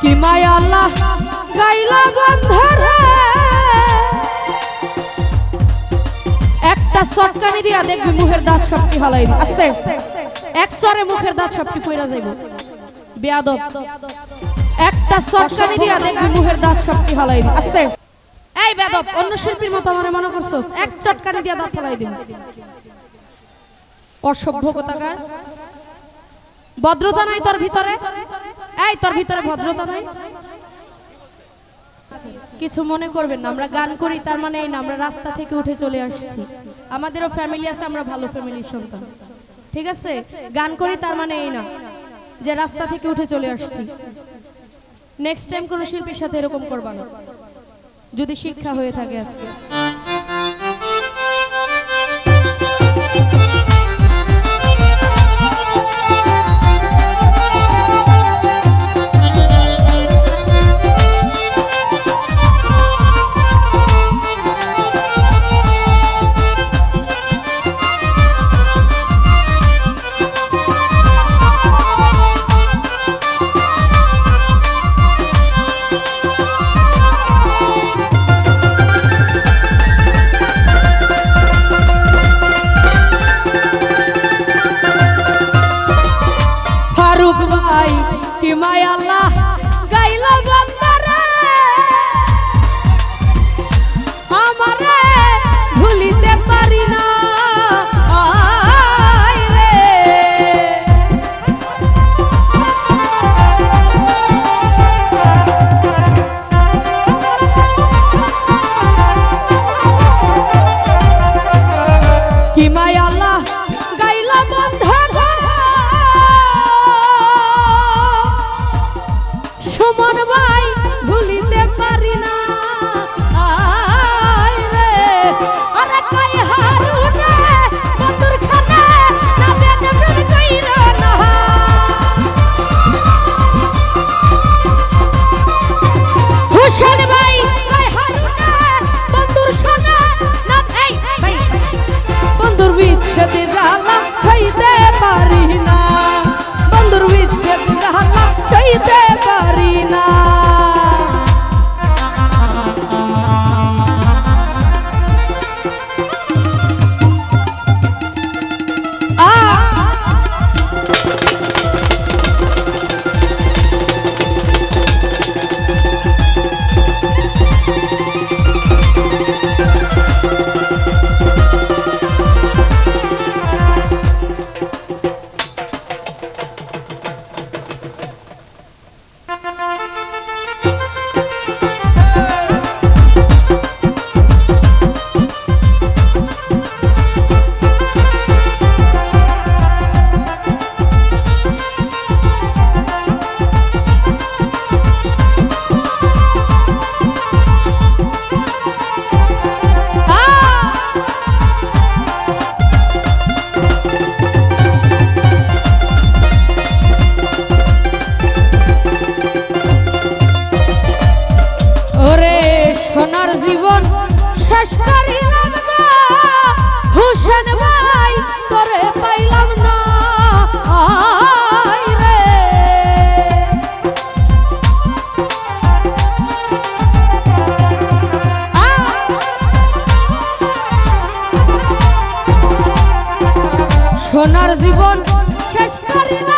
কি মায়া আল্লাহ গাইলা গন্ধরে? একটা সটকানি দিয়া দেখবি মুখের দাঁত সবটি হালাই আস্তে। এক চরে মুখের দাঁত সবটি পইরা যাইব। বেয়াদব। একটা সটকানি দিয়া দেখবি মুখের দাঁত সবটি হালাই আস্তে। এই বেদব অন্য শিল্পীর মতো আমার মনে করছস? এক চটকানি দিয়া দাঁত ফেলাই দিম অসভ্য কোথাকার। ভদ্রতা নাই তোর ভিতরে? এই, তোর ভিতরে ভদ্রতা নাই? কিছু মনে করবেন না, আমরা গান করি, তার মানে এই না, আমরা রাস্তা থেকে উঠে চলে আসছি। আমাদেরও ফ্যামিলি আছে, আমরা ভালো ফ্যামিলির সন্তান। ঠিক আছে? গান করি, তার মানে এই না, যে রাস্তা থেকে উঠে চলে আসছি। নেক্সট টাইম কোনো শিল্পীর সাথে এরকম করবা না। যদি শিক্ষা হয়ে থাকে আজকে। কি মায় গাইলা বন্ধা শেষ করি